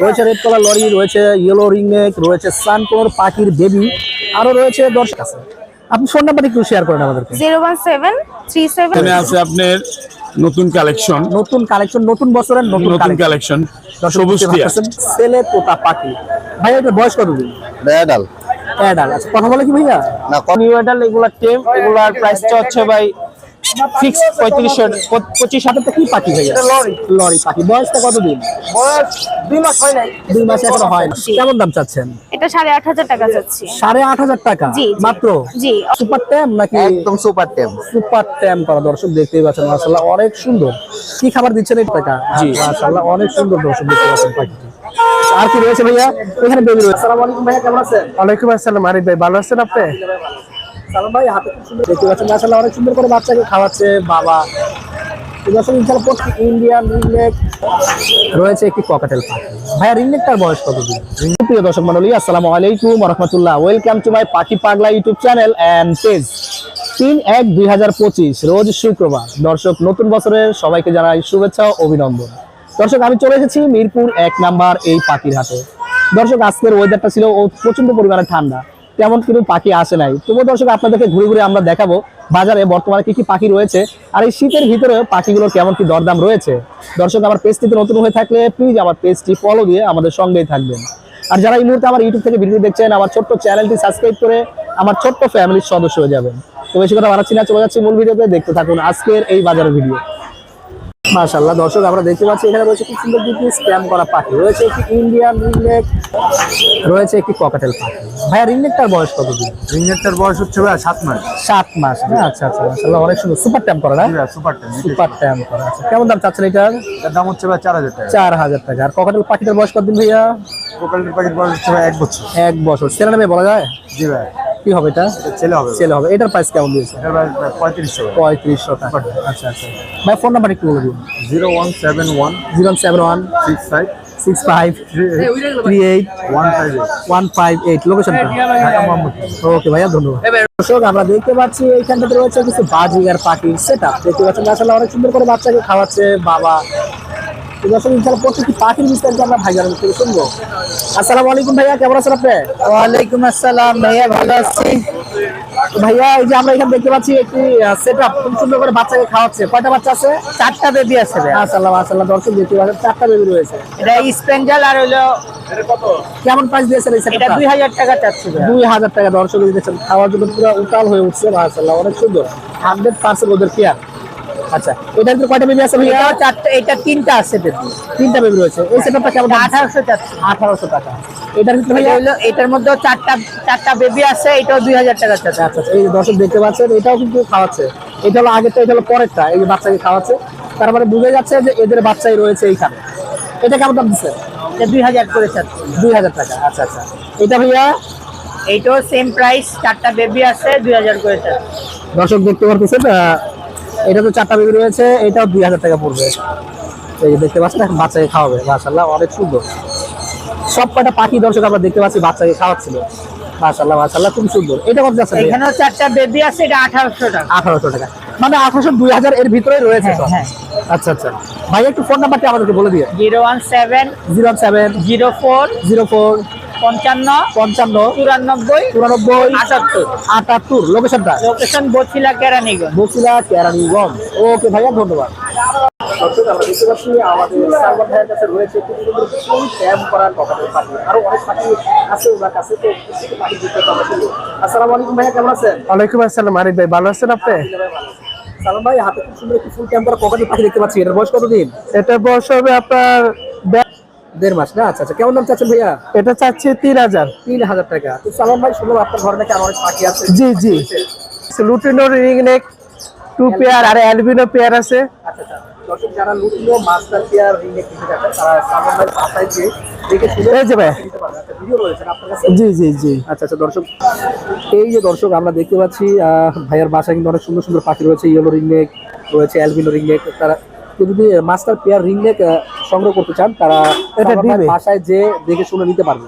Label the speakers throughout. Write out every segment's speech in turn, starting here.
Speaker 1: রয়েছে red colour lory রয়েছে yellow ringneck রয়েছে সানকোর পাখির বেবি আরও রয়েছে দর্শক আছে। আপনি ফোন নাম্বার একটু শেয়ার করেন আমাদেরকে।
Speaker 2: Zero one seven three seven.
Speaker 3: এখানে আছে আপনার নতুন কালেকশন
Speaker 1: নতুন কালেকশন নতুন বছরের নতুন
Speaker 3: নতুন
Speaker 1: কালেকশন
Speaker 3: সবুজ টিয়া।
Speaker 1: ছেলে তোতা পাখি। ভাই এটা বয়স কত দিন? অ্যাডাল আচ্ছা কথা বলে কি ভাইয়া?
Speaker 4: না
Speaker 5: নিউ এডাল এগুলার টেম এগুলার প্রাইসটা হচ্ছে ভাই ফিক্স পঁয়ত্রিশশো পঁচিশ
Speaker 1: সাথে কি পাখি ভাইয়া লরি। লরি পাখি। বয়সটা কত দিন
Speaker 5: বয়স দুই মাস হয় নাই।
Speaker 1: দুই মাস এখনও হয় না। কেমন দাম চাচ্ছেন?
Speaker 2: এটা সাড়ে আট হাজার টাকা যাচ্ছে
Speaker 1: সাড়ে আট হাজার টাকা। মাত্র?
Speaker 2: জি।
Speaker 1: সুপার ট্যাম নাকি
Speaker 4: একদম সুপার টেম
Speaker 1: সুপার ট্যাম করা দর্শক দেখতেই পাচ্ছেন মাশাআল্লাহ। অনেক সুন্দর। কি খাবার দিচ্ছেন এই টাকা জি। মাশাআল্লাহ অনেক সুন্দর দর্শক দেখতে পাচ্ছেন পাখিটি। আর কি রয়েছে ভাইয়া? এখানে বেবি রয়েছে। আসসালামু আলাইকুম ভাইয়া কেমন আছেন?
Speaker 5: ওয়ালাইকুম আসসালাম আরিফ ভাই ভালো আছেন আপনি?
Speaker 1: হাতে অনেক সুন্দর করে ইন্ডিয়ান রয়েছে একটি দর্শক পাখি পাগলা ইউটিউব চ্যানেল তিন এক দুই হাজার পঁচিশ, রোজ শুক্রবার। দর্শক, নতুন বছরের সবাইকে জানাই শুভেচ্ছা অভিনন্দন। দর্শক, আমি চলে এসেছি মিরপুর এক নাম্বার এই পাখির হাটে। দর্শক, আজকের ওয়েদারটা ছিল প্রচণ্ড পরিমাণে ঠান্ডা। তেমন কিন্তু পাখি আসে নাই। তবুও দর্শক, আপনাদেরকে ঘুরে ঘুরে আমরা দেখাবো বাজারে বর্তমানে কি কি পাখি রয়েছে আর এই শীতের ভিতরে পাখিগুলোর কেমন কি দরদাম রয়েছে। দর্শক, আমার পেজটিতে নতুন হয়ে থাকলে প্লিজ আমার পেজটি ফলো দিয়ে আমাদের সঙ্গেই থাকবেন। আর যারা এই মুহূর্তে আমার ইউটিউব থেকে ভিডিও দেখছেন, আমার ছোট্ট চ্যানেলটি সাবস্ক্রাইব করে আমার ছোট্ট ফ্যামিলির সদস্য হয়ে যাবেন। তো বেশি কথা বাড়াচ্ছি না, চলে যাচ্ছি মূল ভিডিওতে দেখতে থাকুন আজকের এই বাজারের ভিডিও মাশাআল্লাহ। দর্শক আমরা দেখতে পাচ্ছি এখানে রয়েছে খুব সুন্দর দুটি স্ক্যাম করা পাখি। রয়েছে একটি ইন্ডিয়ান রিংনেক রয়েছে একটি ককাটেল পাখি। ভাইয়া রিংনেকটার বয়স কত দিন
Speaker 3: রিংনেটটার বয়স হচ্ছে ভাই সাত মাস।
Speaker 1: সাত মাস। হ্যাঁ আচ্ছা আচ্ছা মাশাআল্লাহ অনেক সুন্দর। সুপার ট্যাম করা না?
Speaker 3: সুপার টেন
Speaker 1: সুপার ট্যাম করা। আচ্ছা কেমন দাম চাচ্ছেন এটার
Speaker 3: দাম হচ্ছে ভাই চার হাজার টাকা।
Speaker 1: চার হাজার টাকা। আর ককাটেল পাখিটার বয়স কত দিন ভাইয়া?
Speaker 3: কোকালের প্যাকেট বয়স হচ্ছে এক বছর।
Speaker 1: এক বছর। ছেলে নামে বলা যায়?
Speaker 3: জি ভাই
Speaker 1: কি হবে এটা?
Speaker 3: ছেলে হবে।
Speaker 1: ছেলে হবে। এটার প্রাইস কেমন দিয়েছে?
Speaker 3: এটার প্রাইস ভাই পঁয়ত্রিশশো
Speaker 1: পঁয়ত্রিশশো টাকা। আচ্ছা আচ্ছা। ভাই ফোন নাম্বার একটু বলে দিন।
Speaker 3: Zero one seven one
Speaker 1: zero seven one
Speaker 3: six five
Speaker 1: six five three eight
Speaker 3: one five
Speaker 1: one five eight. লোকেশনটা ওকে ভাইয়া ধন্যবাদ। দর্শক আমরা দেখতে পাচ্ছি এইখানটাতে রয়েছে কিছু বাজিগার পাখির সেট আপ দেখতে পাচ্ছেন আসলে অনেক সুন্দর করে বাচ্চাকে খাওয়াচ্ছে বাবা। দর্শক ইনশাল্লাহ প্রত্যেকটি পাখির বিস্তারিত আমরা ভাইজার মুখ থেকে শুনব আসসালামু আলাইকুম ভাইয়া কেমন আছেন আপনি?
Speaker 5: ওয়ালাইকুম আসসালাম ভাইয়া ভালো আছি।
Speaker 1: ভাইয়া এই যে আমরা এখানে দেখতে পাচ্ছি একটি সেট আপ খুব সুন্দর করে বাচ্চাকে খাওয়াচ্ছে। কয়টা বাচ্চা আছে?
Speaker 5: চারটা বেবি আছে
Speaker 1: দর্শক দেখতে পাচ্ছেন চারটা বেবি রয়েছে।
Speaker 5: এটা স্পেঞ্জাল আর হইল
Speaker 1: কেমন প্রাইস দিয়েছেন
Speaker 5: এটা দুই হাজার টাকা চাচ্ছি
Speaker 1: দুই হাজার টাকা দর্শক খাওয়ার জন্য পুরো উতাল হয়ে উঠছে মাশাআল্লাহ অনেক সুন্দর। হান্ড্রেড পার্সেন্ট ওদের কেয়ার আচ্ছা এটার ভিতরে কয়টা বেবি আছে ভাইয়া?
Speaker 5: এটা চারটা এটা তিনটা আছে বেবি
Speaker 1: তিনটা বেবি রয়েছে। এই সেটআপটা কেমন
Speaker 5: আঠারোশো চাচ্ছি
Speaker 1: আঠারোশো টাকা। এটার ভিতরে ভাইয়া?
Speaker 5: এটার চারটা চারটা বেবি আছে এটাও দুই হাজার টাকা চাচ্ছি
Speaker 1: আচ্ছা আচ্ছা এই দর্শক দেখতে পাচ্ছেন এটাও কিন্তু খাওয়াচ্ছে। এটা হলো আগেরটা এটা হলো পরেরটা এই বাচ্চাকে খাওয়াচ্ছে। তার মানে বুঝে যাচ্ছে যে এদের বাচ্চাই রয়েছে এইখানে। এটা কেমন দাম দিচ্ছে?
Speaker 5: এটা দুই হাজার করে চাচ্ছি
Speaker 1: দুই হাজার টাকা আচ্ছা আচ্ছা। এটা ভাইয়া?
Speaker 5: এইটাও সেম প্রাইস চারটা বেবি আছে দুই হাজার করে চাচ্ছি
Speaker 1: দর্শক দেখতে পারতেছেন এটা তো চারটা বেবি রয়েছে এটাও দুই হাজার টাকা পড়বে। এই যে দেখতে পাচ্ছেন এখন বাচ্চাকে খাওয়াবে মাশাল্লাহ অনেক সুন্দর। সব কটা পাখি দর্শক আমরা দেখতে পাচ্ছি বাচ্চাকে খাওয়াচ্ছিল। মাশাল্লাহ মাশাল্লাহ খুব সুন্দর। এটা কত যাচ্ছে
Speaker 5: এখানেও চারটা বেবি আছে এটা আঠারোশো টাকা।
Speaker 1: আঠারোশো টাকা। মানে আঠারোশো দুই হাজার এর ভিতরে রয়েছে
Speaker 5: হ্যাঁ।
Speaker 1: আচ্ছা আচ্ছা। ভাই একটু ফোন নাম্বারটা আমাদেরকে বলে দিয়ে
Speaker 5: zero one seven
Speaker 1: zero seven
Speaker 5: zero four
Speaker 1: zero four
Speaker 5: পঞ্চান্ন
Speaker 1: পঞ্চান্ন
Speaker 5: চুরানব্বই
Speaker 1: চুরানব্বই
Speaker 5: আটাত্তর।
Speaker 1: আটাত্তর। লোকেশনটা
Speaker 5: লোকেশন বছিলা কেরানীগঞ্জ।
Speaker 1: বসিলা কেরানীগঞ্জ। ওকে ভাইয়া ধন্যবাদ। দর্শক আমরা দেখতে পাচ্ছি আমাদের সালমান ভাইয়ের কাছে রয়েছে খুব সুন্দর ফুল ট্যাম করা পাখি আরও অনেক পাখি আছে ওনার কাছে তো পাখি দিতে আমরা আসসালামু আলাইকুম ভাইয়া কেমন আছেন?
Speaker 5: ওয়ালাইকুম আসসালাম আরিফ ভাই ভালো আছেন আপনি?
Speaker 1: সালমান ভাই হাতে খুব সুন্দর একটি ফুল ট্যাম করা পাখি দেখতে পাচ্ছি এটার বয়স কতদিন?
Speaker 5: এটা বয়স হবে আপনার
Speaker 1: দেড় মাস না? আচ্ছা আচ্ছা। কেমন দাম চাচ্ছেন ভাইয়া?
Speaker 5: এটা চাচ্ছি তিন হাজার।
Speaker 1: তিন হাজার টাকা। তো সালমান ভাই শুনলাম আপনার ঘরে নাকি অনেক পাখি আছে।
Speaker 5: জি জি। Lutino ring neck two pair আর অ্যালবিনো পেয়ার আছে।
Speaker 1: আচ্ছা আচ্ছা দর্শক যারা লুটিনো মাস্টার পেয়ার কিনতে তারা ভাই বাসায়
Speaker 5: যে
Speaker 1: আচ্ছা
Speaker 5: জি জি জি।
Speaker 1: আচ্ছা আচ্ছা দর্শক। এই যে দর্শক আমরা দেখতে পাচ্ছি আহ, ভাইয়ার বাসায় কিন্তু অনেক সুন্দর সুন্দর পাখি রয়েছে। ইয়েলো রিংনেক রয়েছে অ্যালবিনো রিংনেক তারা কেউ যদি মাস্টার পেয়ার রিংনেক সংগ্রহ করতে চান তারা
Speaker 5: এটা দিবে।
Speaker 1: বাসায় যে দেখে শুনে নিতে পারবে।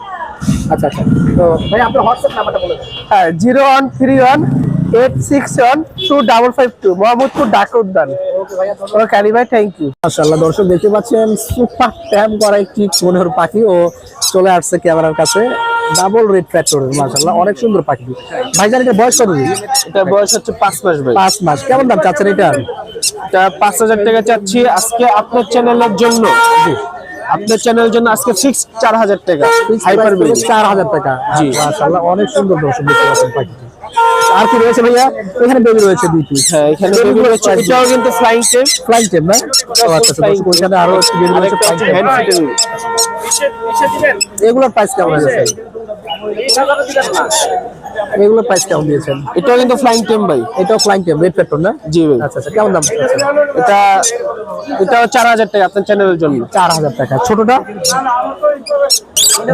Speaker 1: আচ্ছা আচ্ছা। তো ভাই আপনার হোয়াটসঅ্যাপ নাম্বারটা বলে
Speaker 5: হ্যাঁ zero one three one eight six one two double five two. Mohammadpur Dhaka Udyan. কালি ভাই থ্যাংক ইউ
Speaker 1: মাশাআল্লাহ দর্শক দেখতে পাচ্ছেন সুপার ট্যাম করা একটি কোনর পাখি ও চলে আসছে ক্যামেরার কাছে। ডাবল রেড ফ্যাক্টরের মাশাআল্লাহ। অনেক সুন্দর পাখি। ভাইজান এটা বয়স কত
Speaker 5: এটার বয়স হচ্ছে পাঁচ মাস ভাই।
Speaker 1: পাঁচ মাস। কেমন দাম চাচ্ছেন এটা?
Speaker 5: এটা পাঁচ হাজার টাকা চাচ্ছি আজকে আপনার চ্যানেলের জন্য। জি। আপনার চ্যানেলের জন্য আজকে ফিক্স চার হাজার টাকা। হাইপার
Speaker 1: চার হাজার টাকা।
Speaker 5: জি।
Speaker 1: মাশাআল্লাহ অনেক সুন্দর দর্শক দেখতে পাচ্ছেন পাখিটি। আর কি রয়েছে ভাইয়া? এখানে বেবি রয়েছে দুইটি
Speaker 5: হ্যাঁ এখানে বেবি রয়েছে এটাও কিন্তু ফ্লাইং টেপ
Speaker 1: ফ্লাইং টেম না? ও আচ্ছা আচ্ছা ওইখানে আরও একটি বেবি রয়েছে।
Speaker 5: হ্যান্ড ফিটের
Speaker 1: এগুলোর প্রাইস কেমন আছে এগুলোর প্রাইস কেমন দিয়েছেন?
Speaker 5: এটাও কিন্তু ফ্লাইং টেম ভাই।
Speaker 1: এটাও ফ্লাইং টেম রেড ফ্যাক্টর না?
Speaker 5: জি ভাই।
Speaker 1: আচ্ছা আচ্ছা কেমন দাম?
Speaker 5: এটা এটাও চার হাজার টাকা আপনার চ্যানেলের জন্য।
Speaker 1: চার হাজার টাকা। ছোটটা?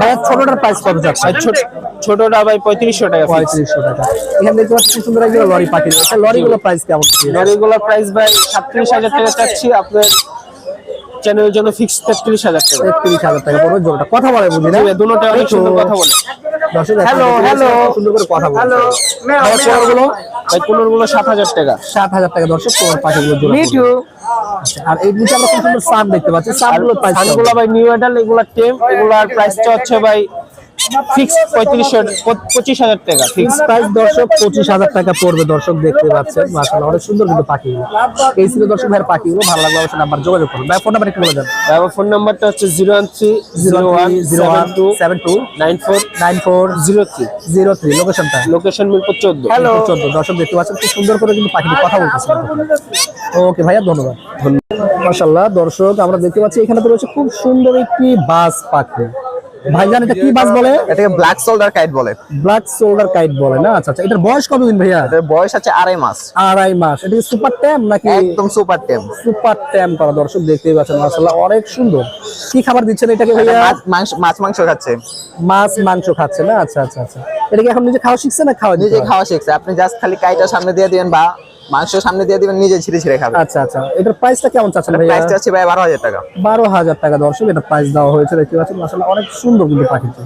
Speaker 1: ভাইয়া ছোটটার প্রাইস কত যাচ্ছে
Speaker 5: ছোটটা ভাই পঁয়ত্রিশশো টাকা
Speaker 1: পঁয়ত্রিশশো টাকা। এখানে দেখতে পাচ্ছি সুন্দর একজন লরি প্রাইস কেমন
Speaker 5: লরিগুলোর প্রাইস ভাই সাতত্রিশ হাজার টাকা চাচ্ছি। আপনার চ্যানেলের জন্য ফিক্স তেত্রিশ হাজার টাকা।
Speaker 1: তেত্রিশ হাজার টাকা পড়বে কথা বলে বুঝি না?
Speaker 5: অনেক সুন্দর কথা বলে।
Speaker 1: সুন্দর করে কথা
Speaker 5: হ্যালো ভাই পনেরোগুলো সাত হাজার টাকা।
Speaker 1: সাত হাজার টাকা দর্শক পাখিগুলো জোড়া। আচ্ছা, আর এই নিচে আমরা কি সুন্দর সান দেখতে পাচ্ছি প্রাইস
Speaker 5: সানগুলো ভাই নিউ এডাল এগুলা টেম এগুলার প্রাইসটা হচ্ছে ভাই ফিক্স পঁয়ত্রিশশো পঁচিশ হাজার টাকা ফিক্স
Speaker 1: ফিক্স প্রাইস দর্শক পঁচিশ হাজার টাকা পড়বে দর্শক দেখতে পাচ্ছেন। মাসাল্লাহ অনেক সুন্দর কিন্তু পাখিগুলো এই ছিল দর্শক ভাইয়ের পাখিগুলো ভালো লাগবে অবশ্যই নাম্বার যোগাযোগ করুন। ভাই ফোন নাম্বার একটু বলে দেন।
Speaker 5: আমার ফোন নাম্বারটা হচ্ছে zero one three zero one
Speaker 1: zero one two seven two
Speaker 5: nine four
Speaker 1: nine four
Speaker 5: zero three
Speaker 1: zero three লোকেশনটা
Speaker 5: লোকেশন মিরপুর চোদ্দ।
Speaker 1: হ্যালো চোদ্দ দর্শক দেখতে পাচ্ছেন খুব সুন্দর করে কিন্তু পাখিটি কথা বলতেছে। ওকে ভাইয়া ধন্যবাদ। মাসাল্লাহ দর্শক আমরা দেখতে পাচ্ছি এখানে তো রয়েছে খুব সুন্দর একটি বাস পাখি। ভাইজান এটা কি বাস বলে?
Speaker 4: এটাকে ব্ল্যাক সোল্ডার কাইট বলে।
Speaker 1: ব্ল্যাক শোল্ডার কাইট বলে না? আচ্ছা আচ্ছা এটার বয়স কতদিন ভাইয়া?
Speaker 4: এটার বয়স আছে আড়াই মাস।
Speaker 1: আড়াই মাস। এটা সুপার ট্যাম নাকি
Speaker 4: একদম সুপার টেম
Speaker 1: সুপার ট্যাম করা? দর্শক দেখতেই পাচ্ছেন মাসাল্লাহ অনেক সুন্দর। কি খাবার দিচ্ছেন এটাকে ভাইয়া?
Speaker 4: মাছ মাছ মাংস খাচ্ছে।
Speaker 1: মাছ মাংস খাচ্ছে না? আচ্ছা আচ্ছা আচ্ছা। এটা কি এখন নিজে খাওয়া শিখছে না খাওয়া
Speaker 4: নিজে খাওয়া শিখছে। আপনি জাস্ট খালি কাইটা সামনে দিয়ে দিবেন বা মাংস সামনে দিয়ে দিবেন নিজে ছিঁড়ে ছিঁড়ে খাবে।
Speaker 1: আচ্ছা আচ্ছা। এটার প্রাইসটা কেমন চাচ্ছেন ভাই
Speaker 4: প্রাইসটা হচ্ছে ভাই বারো হাজার টাকা।
Speaker 1: বারো হাজার টাকা দর্শক এটা প্রাইস দেওয়া হয়েছে দেখতে পাচ্ছেন। মাসাল্লাহ অনেক সুন্দর কিন্তু পাখিটি।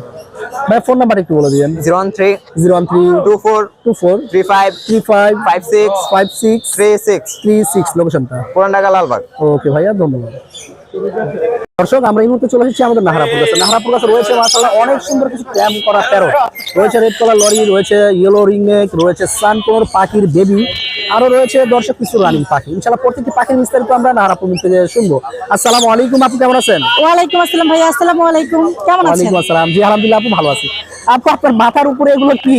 Speaker 1: ভাই ফোন নাম্বার একটু বলে দিবেন
Speaker 4: zero one three
Speaker 1: zero one three
Speaker 4: two four
Speaker 1: two four
Speaker 4: three five
Speaker 1: three five
Speaker 4: five six
Speaker 1: five six
Speaker 4: three six.
Speaker 1: Three six লোকেশনটা।
Speaker 4: পুরান ঢাকা লালবাগ।
Speaker 1: ওকে ভাইয়া ধন্যবাদ। দর্শক আমরা এই মুহূর্তে চলে এসেছি আমাদের নাহারাপুর কাছে। নাহারাপুর কাছে রয়েছে মাসাল্লাহ অনেক সুন্দর কিছু ক্যাম্প করা প্যারো রয়েছে রেড কালার লরি রয়েছে ইয়েলো রিংনেক রয়েছে সানকোর পাখির বেবি আরও রয়েছে দর্শক কিছু রানিং পাখি। ইনশাল্লাহ প্রত্যেকটি পাখির বিস্তারিত আমরা নাহারাপুর থেকে শুনব। আসসালামু আলাইকুম আপনি কেমন আছেন?
Speaker 2: ওয়ালাইকুম আসসালাম ভাইয়া আসসালামু আলাইকুম। কেমন আছেন?
Speaker 1: ওয়ালাইকুম আসসালাম। জি আলহামদুলিল্লাহ আপু ভালো আছি। আপু আপনার মাথার উপরে এগুলো কি?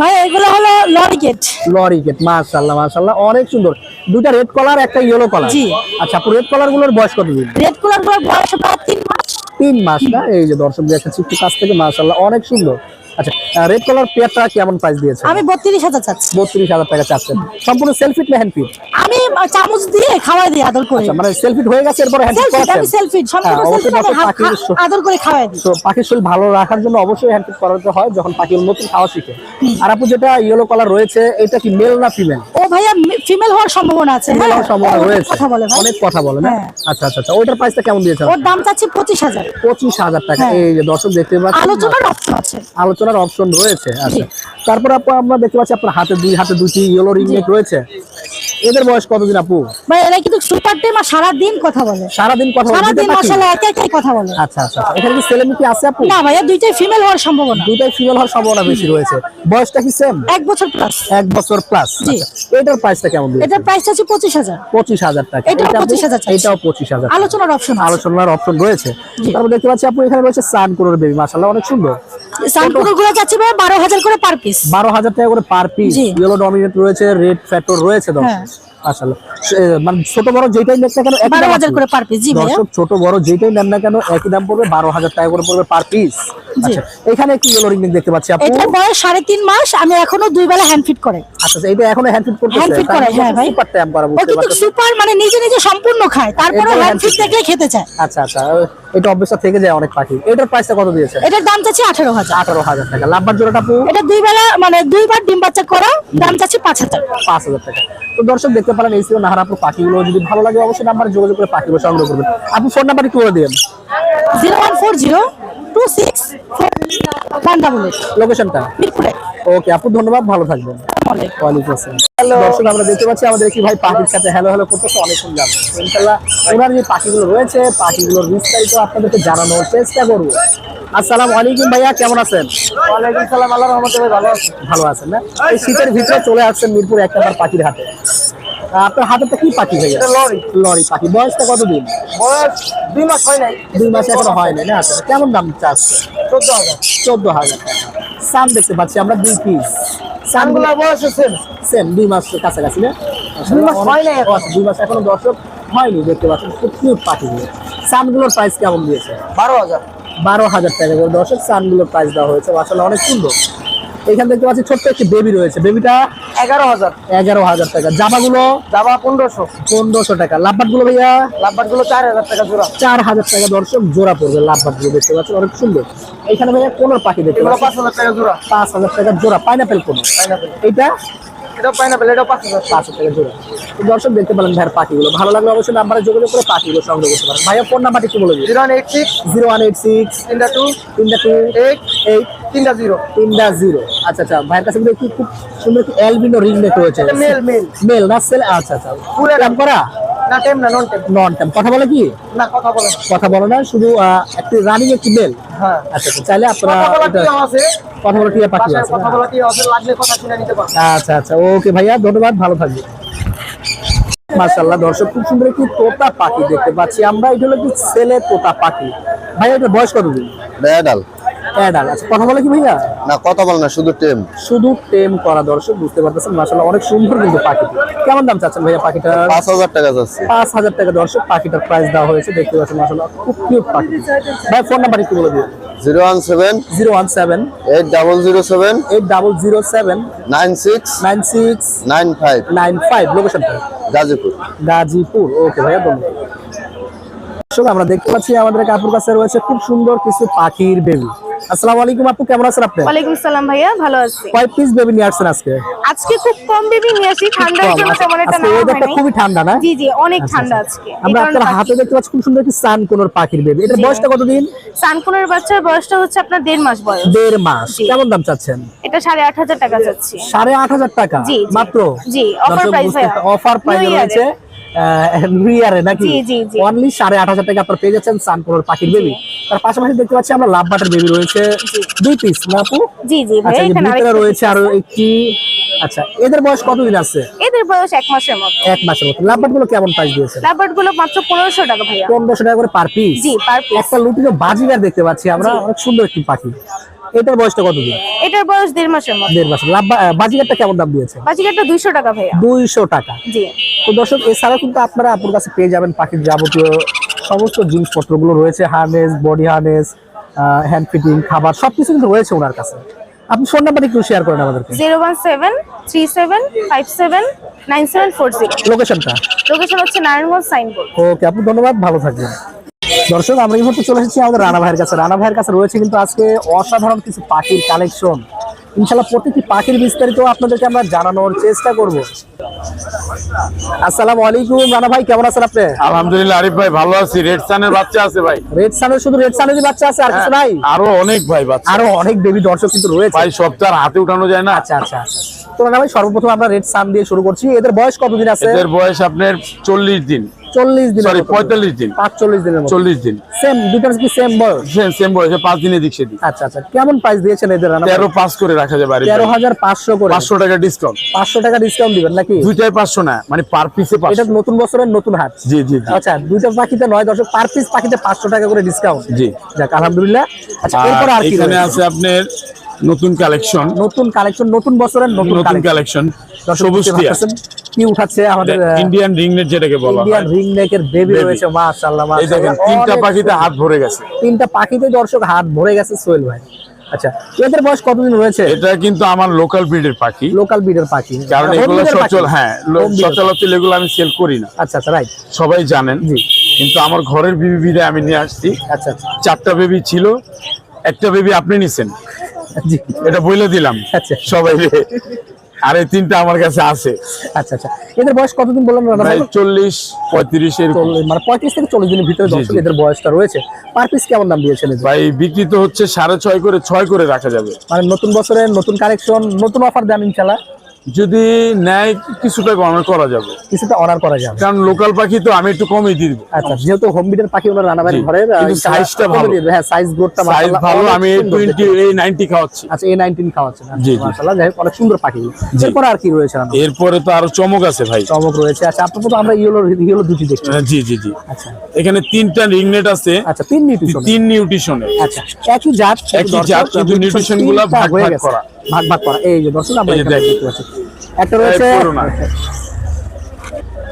Speaker 2: ভাই এগুলো হলো লরিকেট
Speaker 1: লরি গেট মাশাআল্লাহ মাশাআল্লাহ অনেক সুন্দর। দুইটা রেড কলার একটা ইয়েলো কলার
Speaker 2: জি।
Speaker 1: আচ্ছা আপু রেড কলারগুলোর বয়স কত দিন?
Speaker 2: রেড কালারগুলো বয়স প্রায় তিন মাস।
Speaker 1: তিন মাস না? এই যে দর্শক দেখাচ্ছি একটু কাছ থেকে মাশাআল্লাহ অনেক সুন্দর। আচ্ছা রেড কালার পেয়ারটা কেমন প্রাইস দিয়েছে?
Speaker 2: আমি বত্রিশ হাজার চাচ্ছি।
Speaker 1: বত্রিশ হাজার টাকা চাচ্ছেন। সম্পূর্ণ সেলফিট না হ্যান্ডফিট
Speaker 2: আমি চামচ দিয়ে খাওয়াই দিই আদর করে।
Speaker 1: আচ্ছা মানে সেলফিট হয়ে গেছে এরপর হ্যান্ডফিট
Speaker 2: সেলফি
Speaker 1: করাচ্ছেন?
Speaker 2: আমি সেলফি সম্পূর্ণ
Speaker 1: হ্যাঁ,
Speaker 2: সেলফি আদর করে খাওয়াই দিই।
Speaker 1: তো পাখির শরীর ভালো রাখার জন্য অবশ্যই হ্যান্ডফিট করাতে হয় যখন পাখি নতুন খাওয়া শিখে। আর আপু যেটা ইয়েলো কালার রয়েছে এটা কি মেল না ফিমেল
Speaker 2: ও ভাইয়া ফিমেল হওয়ার সম্ভাবনা আছে
Speaker 1: ফিমেল
Speaker 2: হ্যাঁ।
Speaker 1: হওয়ার সম্ভাবনা
Speaker 2: অনেক
Speaker 1: রয়েছে।
Speaker 2: কথা বলে ভাই।
Speaker 1: অনেক কথা বলে না?
Speaker 2: হ্যাঁ।
Speaker 1: আচ্ছা আচ্ছা আচ্ছা ওইটার প্রাইসটা কেমন দিয়েছেন?
Speaker 2: ওর দাম চাচ্ছি পঁচিশ হাজার।
Speaker 1: পঁচিশ হাজার টাকা।
Speaker 2: হ্যাঁ।
Speaker 1: এই যে দর্শক দেখতে পাচ্ছেন
Speaker 2: আলোচনার অপশন আছে।
Speaker 1: আলোচনার অপশন রয়েছে আচ্ছা। তারপর আপু আমরা দেখতে পাচ্ছি আপনার হাতে দুই হাতে দুটি ইয়েলো রিং নেক রয়েছে। এদের বয়স কতদিন আপু?
Speaker 2: ভাই এরা কিন্তু সুপার টেম আর সারাদিন কথা বলে।
Speaker 1: সারাদিন কথা বলে
Speaker 2: সারাদিন
Speaker 1: দুইটা পাখি?
Speaker 2: মশলা একা একাই কথা বলে।
Speaker 1: আচ্ছা আচ্ছা এখানে কি ছেলে মেয়ে কি আছে আপু?
Speaker 2: না ভাইয়া দুইটাই ফিমেল হওয়ার সম্ভাবনা।
Speaker 1: দুইটাই ফিমেল হওয়ার সম্ভাবনা বেশি রয়েছে। বয়সটা কি সেম
Speaker 2: এক বছর প্লাস
Speaker 1: এক বছর প্লাস
Speaker 2: জি।
Speaker 1: এটার প্রাইসটা কেমন দিয়েছে
Speaker 2: এটার প্রাইস আছে পঁচিশ হাজার।
Speaker 1: পঁচিশ হাজার টাকা।
Speaker 2: এটাও
Speaker 1: এটা
Speaker 2: 25,000 চাচ্ছি।
Speaker 1: এটাও পঁচিশ হাজার
Speaker 2: আলোচনার অপশন
Speaker 1: আলোচনার অপশন রয়েছে। তারপর দেখতে পাচ্ছি আপু এখানে রয়েছে সান কোনোর বেবি মাশাআল্লাহ অনেক সুন্দর।
Speaker 2: সানকুকুরগুলো যাচ্ছে ভাই বারো হাজার করে পার পিস
Speaker 1: বারো হাজার টাকা করে পার পিস। ইয়েলো ডমিনেট রয়েছে রেড ফ্যাক্টর রয়েছে দর্শক।
Speaker 2: হ্যাঁ।
Speaker 1: মাশাআল্লাহ মানে ছোট বড় যেটাই নেন না কেন।
Speaker 2: করে পার পিস জি ভাইয়া।
Speaker 1: ছোট বড় যেটাই নেন না কেন একই দাম পড়বে বারো হাজার টাকা করে পড়বে পার পিস আচ্ছা এখানে কি ইয়েলো রিং দেখতে পাচ্ছি আপু।
Speaker 2: এটার বয়স সাড়ে তিন মাস আমি এখনও দুই বেলা হ্যান্ড ফিট করে।
Speaker 1: আচ্ছা আচ্ছা, এটা এখনও হ্যান্ড ফিট করতেছে?
Speaker 2: হ্যান্ড ফিট করে হ্যাঁ ভাই।
Speaker 1: সুপার ট্যাম করা বুঝতে পারছেন
Speaker 2: সুপার মানে নিজে নিজে সম্পূর্ণ খায়। তারপরে হ্যান্ড ফিট দেখলে খেতে চায়।
Speaker 1: আচ্ছা আচ্ছা এটা অবস্থা থেকে যায় অনেক পাখি। এটার প্রাইসটা কত দিয়েছে?
Speaker 2: এটার দাম চাচ্ছি আঠারো হাজার।
Speaker 1: আঠারো হাজার টাকা। লাভবার জোড়াটা
Speaker 2: এটা দুই বেলা মানে দুইবার ডিম বাচ্চা করা দাম চাচ্ছি পাঁচ হাজার।
Speaker 1: পাঁচ হাজার টাকা। তো দর্শক দেখতে পারেন এই ছিল নাহারাপুর পাখিগুলো যদি ভালো লাগে অবশ্যই আমার যোগাযোগ করে পাখিগুলো সংগ্রহ করবেন। আপনি ফোন নাম্বার কি বলে দিবেন।
Speaker 2: Zero one four zero two six one double eight
Speaker 1: লোকেশনটা ওকে আপু ধন্যবাদ ভালো থাকবেন।
Speaker 2: অনেক
Speaker 1: ওয়ালাইকুম আসসালাম। দর্শক আমরা দেখতে পাচ্ছি আমাদের কি ভাই পাখির সাথে হ্যালো হ্যালো করতেছে অনেকক্ষণ যাবে ইনশাল্লাহ ওনার যে পাখিগুলো রয়েছে পাখিগুলোর বিস্তারিত আপনাদেরকে জানানোর চেষ্টা করব। আসসালামু আলাইকুম ভাইয়া কেমন আছেন?
Speaker 4: ওয়ালাইকুম সালাম আল্লাহ রহমতে ভালো আছি।
Speaker 1: ভালো আছেন না? এই শীতের ভিতরে চলে আসছেন মিরপুর এক নম্বর পাখির হাতে আহ, আপনার হাতেটা কি পাখি ভাইয়া
Speaker 4: লরি।
Speaker 1: লরি পাখি। বয়সটা কতদিন?
Speaker 4: বয়স দুই মাস হয় নাই।
Speaker 1: দুই মাস এখনও হয়নি না? আচ্ছা কেমন দাম চাচ্ছে?
Speaker 4: চোদ্দ হাজার।
Speaker 1: চোদ্দ হাজার টাকা। সান দেখতে পাচ্ছি আমরা দুই পিস
Speaker 4: সানগুলার বয়স সেম
Speaker 1: সেম দুই মাস কাছাকাছি না?
Speaker 4: দুই মাস হয় নাই
Speaker 1: আচ্ছা, দুই মাস এখনও দর্শক হয়নি দেখতে পাচ্ছেন। খুব কিউট পাখিগুলো সানগুলোর প্রাইস কেমন দিয়েছে?
Speaker 4: বারো হাজার।
Speaker 1: বারো হাজার টাকা করে দর্শক সানগুলোর প্রাইস দেওয়া হয়েছে। আসলে অনেক সুন্দর। এখানে দেখতে পাচ্ছি ছোট্ট একটি বেবি রয়েছে। বেবিটা
Speaker 4: এগারো হাজার।
Speaker 1: এগারো হাজার টাকা। জামাগুলো
Speaker 4: দাবা পনেরোশো।
Speaker 1: পনেরোশো টাকা। লাভবাটগুলো ভাইয়া?
Speaker 4: লাভবারগুলো চার হাজার টাকা জোড়া।
Speaker 1: চার হাজার টাকা দর্শক জোড়া পড়বে লাভবাটগুলো দেখতে পাচ্ছেন অনেক সুন্দর। এখানে ভাইয়া কোন পাখি দেখতে পাচ্ছি
Speaker 4: পাঁচ হাজার টাকা জোড়া।
Speaker 1: পাঁচ হাজার টাকা জোড়া। পাইনাপেল কোন?
Speaker 4: পাইনাপেল এটাও পাইনাপেল এটাও পাঁচ হাজার
Speaker 1: টাকা। জোড়া। দর্শক দেখতে পেলেন ভাইয়ের পাখিগুলো। ভালো লাগলে অবশ্যই নাম্বারে যোগাযোগ করে পাখিগুলো সংগ্রহ করতে পারেন। ভাইয়া ফোন নাম্বারটি কি বলে দিন?
Speaker 4: Zero eight six
Speaker 1: zero one eight six
Speaker 4: তিনটা টু
Speaker 1: তিনটা টু
Speaker 4: এইট
Speaker 1: এইট
Speaker 4: তিনটা জিরো
Speaker 1: তিনটা জিরো আচ্ছা আচ্ছা ভাইয়ের কাছে কিন্তু খুব সুন্দর একটি অ্যালবিনো রিং নেট রয়েছে
Speaker 4: এটা male, male।
Speaker 1: মেল না সেল আচ্ছা আচ্ছা।
Speaker 4: পুরো
Speaker 1: কাম করা?
Speaker 4: না টেম না নন টেম
Speaker 1: নন টাইম কথা বলে কি?
Speaker 4: না কথা বলে
Speaker 1: কথা বলে না শুধু আহ, রানিং একটি মেল
Speaker 4: হ্যাঁ।
Speaker 1: আচ্ছা আচ্ছা চাইলে আপনারা
Speaker 4: কথা বলা
Speaker 1: এটা
Speaker 4: কি আছে?
Speaker 1: কথা বলে টিয়া পাখি আছে?
Speaker 4: কথা বলা কি আছে? লাগলে কথা শুনে নিতে পারো।
Speaker 1: আচ্ছা আচ্ছা ওকে ভাইয়া ধন্যবাদ ভালো থাকবে মাশাআল্লাহ দর্শক খুব সুন্দর একটি তোতা পাখি দেখতে পাচ্ছি। আমরা এটা হলো কি ছেলে তোতা পাখি। ভাইয়া এটা বয়স কতদিন?
Speaker 3: ব্যাডাল
Speaker 1: অ্যাডাল আচ্ছা কথা বলে কি ভাইয়া?
Speaker 3: না কথা বল না শুধু টেম।
Speaker 1: শুধু টেম করা দর্শক বুঝতে পারতেছেন মাশাআল্লাহ অনেক সুন্দর কিন্তু পাখি কেমন দাম চাচ্ছেন ভাইয়া পাখিটা
Speaker 3: পাঁচ হাজার টাকা যাচ্ছে।
Speaker 1: পাঁচ হাজার টাকা দর্শক পাখিটার প্রাইস দেওয়া হয়েছে দেখতে পাচ্ছেন মাশাআল্লাহ খুব কিউট পাখি। ভাই ফোন নাম্বার একটু বলে দিন
Speaker 3: zero one seven
Speaker 1: zero one seven
Speaker 3: eight double zero seven
Speaker 1: eight double zero seven
Speaker 3: nine six
Speaker 1: nine six
Speaker 3: nine five.
Speaker 1: Nine five লোকেশনটা
Speaker 3: গাজীপুর।
Speaker 1: গাজীপুর। ওকে ভাইয়া ধন্যবাদ। আমরা দেখতে পাচ্ছি আমাদের কাপুর কাছে রয়েছে খুব সুন্দর কিছু পাখির বেবি। আসসালামু আলাইকুম আপু কেমন আছেন আপনি?
Speaker 2: ওয়ালাইকুম সালাম ভাইয়া ভালো আছি।
Speaker 1: কয় পিস বেবি নিয়ে আসছেন আজকে?
Speaker 2: আজকে খুব কম বেবি নিয়ে আসি ঠান্ডার জন্য
Speaker 1: আচ্ছা,
Speaker 2: তেমন একটা নেওয়া
Speaker 1: ওয়েদারটা খুবই ঠান্ডা না?
Speaker 2: জি জি অনেক ঠান্ডা আজকে।
Speaker 1: আমরা আপনার হাতে দেখতে পাচ্ছি খুব সুন্দর একটি সান কোনোর পাখির বেবি এটার বয়সটা কতদিন?
Speaker 2: সানকুনের বাচ্চার বয়সটা হচ্ছে আপনার দেড় মাস বয়স।
Speaker 1: দেড় মাস। কেমন দাম চাচ্ছেন?
Speaker 2: এটা সাড়ে আট হাজার টাকা যাচ্ছে
Speaker 1: সাড়ে আট হাজার টাকা?
Speaker 2: জি, জি।
Speaker 1: মাত্র?
Speaker 2: জি, price ভাইয়া।
Speaker 1: অফার প্রাইস রয়েছে। ইয়ারে নাকি। অনলি সাড়ে আট হাজার টাকা আপনার পেয়ে যাচ্ছেন সানকোনোর পাখির বেবি তার পাশাপাশি দেখতে পাচ্ছি আমরা লাভ বাটার বেবি রয়েছে। দুই পিস না আপু?
Speaker 2: জি জি
Speaker 1: আচ্ছা রয়েছে আরও একটি আচ্ছা এদের বয়স কতদিন আছে?
Speaker 2: এদের বয়স এক মাসের মতো।
Speaker 1: এক মাসের মতো। লাভবাটগুলো কেমন প্রাইস দিয়েছে?
Speaker 2: গুলো মাত্র পনেরোশো টাকা ভাইয়া।
Speaker 1: পনেরোশো টাকা করে পার পিস
Speaker 2: জি পার পিস
Speaker 1: একটা লুটিনো বাজিগার দেখতে পাচ্ছি আমরা। অনেক সুন্দর একটি পাখি। এটার বয়সটা কতদিন
Speaker 2: এটার বয়স দেড় মাসের মতো।
Speaker 1: দেড় মাসের। লাভ বাজিগারটা কেমন দাম দিয়েছে?
Speaker 2: বাজিকারটা দুইশো টাকা ভাইয়া।
Speaker 1: দুইশো টাকা।
Speaker 2: জি।
Speaker 1: তো দর্শক এছাড়া কিন্তু আপনারা আপনার কাছে পেয়ে যাবেন পাখির যাবতীয় সমস্ত জিনিসপত্রগুলো রয়েছে harness body harness hand fitting খাবার সবকিছু কিন্তু রয়েছে ওনার কাছে। আপনি ফোন নাম্বার একটু শেয়ার করেন আমাদেরকে।
Speaker 2: Zero one seven three seven five seven nine seven four zero.
Speaker 1: লোকেশনটা
Speaker 2: লোকেশন হচ্ছে নারায়ণগঞ্জ সাইনবোর্ড।
Speaker 1: ওকে আপনি ধন্যবাদ ভালো থাকবেন। দর্শক আমরা এই মুহূর্তে চলে এসেছি আমাদের রানা ভাইয়ের কাছে। রানা ভাইয়ের কাছে রয়েছে কিন্তু আজকে অসাধারণ কিছু পাখির কালেকশন। ইনশাল্লাহ প্রতিটি পাখির বিস্তারিত আপনাদেরকে আমরা জানানোর চেষ্টা করব। আসসালামু আলাইকুম রানা ভাই কেমন আছেন আপনি?
Speaker 6: আলহামদুলিল্লাহ আরিফ ভাই ভালো আছি। রেড সানের বাচ্চা আছে ভাই।
Speaker 1: রেড সানের শুধু রেড সানেরই বাচ্চা আছে আর কিছু নাই?
Speaker 6: আরও অনেক ভাই বাচ্চা।
Speaker 1: আরও অনেক বেবি দর্শক কিন্তু রয়েছে।
Speaker 6: ভাই সপ্তাহ হাতে উঠানো যায় না।
Speaker 1: আচ্ছা আচ্ছা আচ্ছা। তো রানা ভাই সর্বপ্রথম আমরা রেড সান দিয়ে শুরু করছি। এদের বয়স কতদিন আছে?
Speaker 6: এদের বয়স আপনার চল্লিশ দিন।
Speaker 1: চল্লিশ দিন
Speaker 6: সরি পঁয়তাল্লিশ দিন।
Speaker 1: পাঁচচল্লিশ দিনের
Speaker 6: চল্লিশ দিন।
Speaker 1: সেম দুটার কি সেম বয়স?
Speaker 6: সেম সেম বয়সে পাঁচ দিনে দিক সেদিক
Speaker 1: আচ্ছা আচ্ছা কেমন প্রাইস দিয়েছেন এদের রানা
Speaker 6: তেরো পাঁচ করে রাখা যাবে আরিফ
Speaker 1: তেরো হাজার পাঁচশো করে।
Speaker 6: পাঁচশো টাকা ডিসকাউন্ট
Speaker 1: পাঁচশো টাকা ডিসকাউন্ট দিবেন নাকি?
Speaker 6: দুইটাই পাঁচশো না মানে পার পিসে
Speaker 1: এটা নতুন বছরের নতুন হাট।
Speaker 6: জি জি
Speaker 1: আচ্ছা দুইটা পাখিতে নয় দর্শক পার পিস পাখিতে পাঁচশো টাকা করে ডিসকাউন্ট
Speaker 6: জি।
Speaker 1: যাক আলহামদুলিল্লাহ। আচ্ছা এরপর
Speaker 6: আর
Speaker 1: কি
Speaker 6: আছে আপনার নতুন কালেকশন
Speaker 1: নতুন কালেকশন নতুন বছরের নতুন কালেকশন
Speaker 6: সবুজ
Speaker 1: কি উঠাচ্ছে আমাদের
Speaker 6: ইন্ডিয়ান রিংনেট যেটাকে বলা
Speaker 1: ইন্ডিয়ান
Speaker 6: হয়।
Speaker 1: রিং নেকের বেবি। রয়েছে মাশাআল্লাহ
Speaker 6: এই দেখেন
Speaker 1: মাশাআল্লাহ।
Speaker 6: তিনটা পাখিতে হাত ভরে গেছে।
Speaker 1: তিনটা পাখিতে দর্শক হাত ভরে গেছে সোহেল ভাই। আচ্ছা এদের বয়স কতদিন রয়েছে?
Speaker 6: এটা কিন্তু আমার লোকাল ব্রিডের পাখি।
Speaker 1: লোকাল বিডের পাখি।
Speaker 6: কারণ এগুলো? সচল হ্যাঁ এগুলো আমি সেল করি না।
Speaker 1: আচ্ছা আচ্ছা রাইট
Speaker 6: সবাই জানেন
Speaker 1: জি।
Speaker 6: কিন্তু আমার ঘরের বেবি বিদে আমি নিয়ে আসছি।
Speaker 1: আচ্ছা আচ্ছা।
Speaker 6: চারটা বেবি ছিল একটা বেবি আপনি নিছেন।
Speaker 1: জি।
Speaker 6: এটা বলে দিলাম।
Speaker 1: আচ্ছা।
Speaker 6: সবাই আর এই তিনটা আমার কাছে আছে।
Speaker 1: আচ্ছা আচ্ছা। এদের বয়স কতদিন বললাম দাদা? ভাই
Speaker 6: প্রায় চল্লিশ পঁয়ত্রিশ এরকম।
Speaker 1: মানে পঁয়ত্রিশ থেকে চল্লিশ দিনের ভিতরে দর্শক এদের বয়সটা রয়েছে। পার পিস কেমন দাম দিয়েছেন?
Speaker 6: ভাই বিক্রি তো হচ্ছে সাড়ে ছয় করে 6 করে রাখা যাবে।
Speaker 1: মানে নতুন বছরে নতুন কালেকশন নতুন অফার দেন ইনশাল্লাহ
Speaker 6: যদি নেয় কিছুটা কমে করা যাবে।
Speaker 1: কিছুটা অনার করা যাবে।
Speaker 6: কারণ লোকাল পাখি তো আমি একটু কমই দিব।
Speaker 1: আচ্ছা যেহেতু হোম বিডের পাখি ওনার রানা ভাইয়ের ঘরে
Speaker 6: size-টা ভালো।
Speaker 1: হ্যাঁ সাইজ গ্রোথটা
Speaker 6: সাইজ ভালো আমি টোয়েন্টি এই নাইনটি খাওয়াচ্ছি।
Speaker 1: আচ্ছা এ নাইনটিন খাওয়াচ্ছেন
Speaker 6: জি, জি।
Speaker 1: মাশাআল্লাহ যাই অনেক সুন্দর পাখি। এরপর আর কি রয়েছে রানা
Speaker 6: এরপরে তো আরও চমক আছে ভাই।
Speaker 1: চমক রয়েছে। আচ্ছা আপাতত আমরা ইয়েলো ইয়েলো দুটি দেখছি।
Speaker 6: হ্যাঁ, জি জি জি।
Speaker 1: আচ্ছা।
Speaker 6: এখানে তিনটা রিংনেট আছে।
Speaker 1: আচ্ছা তিন নিউট্রিশন
Speaker 6: তিন নিউট্রিশনে
Speaker 1: আচ্ছা একই জাত
Speaker 6: একই জাত, কিন্তু
Speaker 1: nutrition
Speaker 6: nutrition গুলা
Speaker 1: তিনটা
Speaker 6: ভাগ ভাগ। করা।
Speaker 1: ভাগ ভাগ করা। এই যে দর্শক আমরা
Speaker 6: এই।
Speaker 1: দেখতে পাচ্ছি। একটা রয়েছে।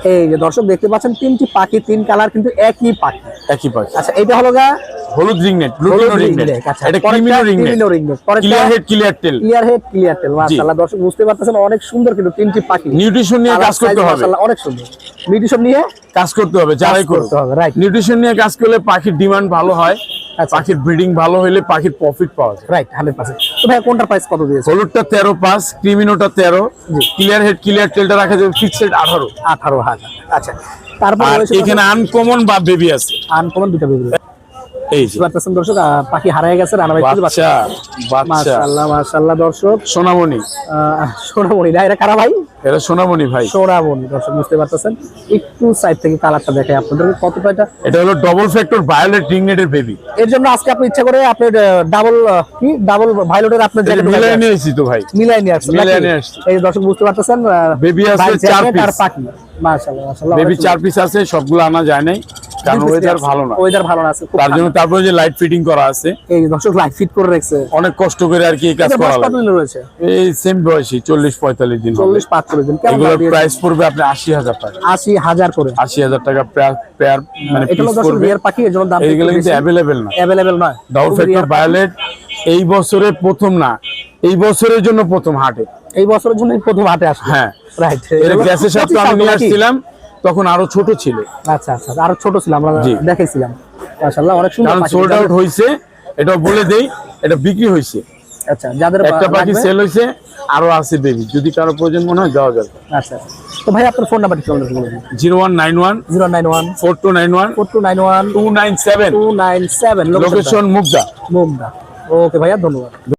Speaker 1: এই যে দর্শক দেখতে পাচ্ছেন তিনটি পাখি তিন কালার কিন্তু একই পাখি।
Speaker 6: একই পাখি।
Speaker 1: আচ্ছা এটা হলো গা
Speaker 6: হলুদ রিংনেট লুটিনো রিংনেট।
Speaker 1: আচ্ছা।
Speaker 6: এটা ক্রিমিনো রিংনেট।
Speaker 1: ক্রিমিনো পরেরটা-
Speaker 6: clear head clear tail
Speaker 1: clear head clear tail মাশাআল্লাহ দর্শক বুঝতে পারতেছেন অনেক সুন্দর কিন্তু তিনটি পাখি।
Speaker 6: নিউট্রিশন নিয়ে কাজ করতে হবে।
Speaker 1: মাশাআল্লাহ অনেক সুন্দর। নিউট্রিশন নিয়ে
Speaker 6: কাজ করতে হবে যারাই
Speaker 1: করতে হবে, right.
Speaker 6: নিউট্রিশন নিয়ে কাজ করলে পাখির ডিমান্ড ভালো হয়। পাখির ব্রিডিং ভালো হলে পাখির প্রফিট পাওয়া যায়।
Speaker 1: রাইট হান্ড্রেড পার্সেন্ট তো ভাই কোনটার প্রাইস কত দিয়েছে
Speaker 6: হলুদটা তেরো পাঁচ ক্রিমিনোটা তেরো। ক্লিয়ার হেড ক্লিয়ার টেলটা রাখা যাবে ফিক্সড আঠারো।
Speaker 1: আঠারো হাজার। আচ্ছা তারপর
Speaker 6: এখানে আনকমন বা বেবি আছে।
Speaker 1: আনকমন দুটা বেবি
Speaker 6: এই যে।
Speaker 1: পারতেছেন দর্শক? পাখি হারায় গেছে রানা ভাই
Speaker 6: বাচ্চা বাচ্চা।
Speaker 1: মাশাআল্লাহ মাশাআল্লাহ দর্শক।
Speaker 6: সোনামণি।
Speaker 1: সোনামণি না এটা কারা ভাই?
Speaker 6: এরা সোনামণি ভাই।
Speaker 1: সোনামণি দর্শক বুঝতে পারতেছেন? একটু সাইড থেকে কালারটা দেখাই আপনাদের কতটা এটা?
Speaker 6: এটা হলো ডবল ফ্যাক্টর ভায়োলেট রিংনেটের বেবি
Speaker 1: এর জন্য আজকে আপনি ইচ্ছা করে আপনি ডাবল কি? ডাবল ভাইলটের আপনার
Speaker 6: মিলাই নিয়ে এসেছি তো ভাই।
Speaker 1: মিলাই নিয়ে আসছেন
Speaker 6: মিলাই নিয়ে আসছি।
Speaker 1: এই দর্শক বুঝতে পারতেছেন
Speaker 6: Baby আছে
Speaker 1: ভাই
Speaker 6: চার
Speaker 1: আর পাখি। মাশাআল্লাহ মাশাআল্লাহ
Speaker 6: বেবি চার পিস আছে সবগুলো আনা যায় নাই। কারণ ওয়েদার ভালো না।
Speaker 1: ওয়েদার ভালো না আছে
Speaker 6: তার জন্য তারপরে যে লাইট ফিটিং করা আছে
Speaker 1: এই যে দর্শক লাইট ফিট করে রাখছে।
Speaker 6: অনেক কষ্ট করে আর কি এই কাজ করা লাগে।
Speaker 1: কতদিন রয়েছে?
Speaker 6: এই সেম বয়সী চল্লিশ পঁয়তাল্লিশ দিন হবে।
Speaker 1: চল্লিশ পাঁচচল্লিশ দিন কেমন
Speaker 6: এগুলোর প্রাইস পড়বে আপনি আশি হাজার টাকা।
Speaker 1: আশি হাজার করে।
Speaker 6: আশি হাজার টাকা পেয়ার পেয়ার মানে পিস পড়বে।
Speaker 1: বিয়ের পাখি এর জন্য দাম
Speaker 6: এইগুলো কিন্তু অ্যাভেলেবেল না
Speaker 1: অ্যাভেলেবেল নয়।
Speaker 6: ডাবল ফ্যাক্টর ভায়োলেট এই বছরে প্রথম না এই বছরের জন্য প্রথম হাটে।
Speaker 1: এই বছরের জন্য প্রথম হাটে আসবে
Speaker 6: হ্যাঁ।
Speaker 1: রাইট
Speaker 6: এর গ্যাসের সাথে আমি নিয়ে আসছিলাম। তখন আরও ছোট ছিল।
Speaker 1: আচ্ছা আচ্ছা আরও ছোট ছিল আমরা
Speaker 6: জি।
Speaker 1: দেখাইছিলাম। মাশাআল্লাহ অনেক সুন্দর
Speaker 6: সোল্ড আউট হয়েছে এটা বলে দেই এটা বিক্রি হয়েছে
Speaker 1: আচ্ছা যাদের
Speaker 6: একটা পাখি সেল হয়েছে আরও আছে বেবি যদি কারও প্রয়োজন মনে হয় দেওয়া যাবে।
Speaker 1: আচ্ছা তো ভাই আপনার ফোন নাম্বারটি চলে বলে দিন।
Speaker 6: Zero one nine one
Speaker 1: zero nine one
Speaker 6: four two nine one
Speaker 1: four two nine one
Speaker 6: two nine seven.
Speaker 1: Two nine seven
Speaker 6: location Mugda.
Speaker 1: মুমদা okay ভাইয়া ধন্যবাদ।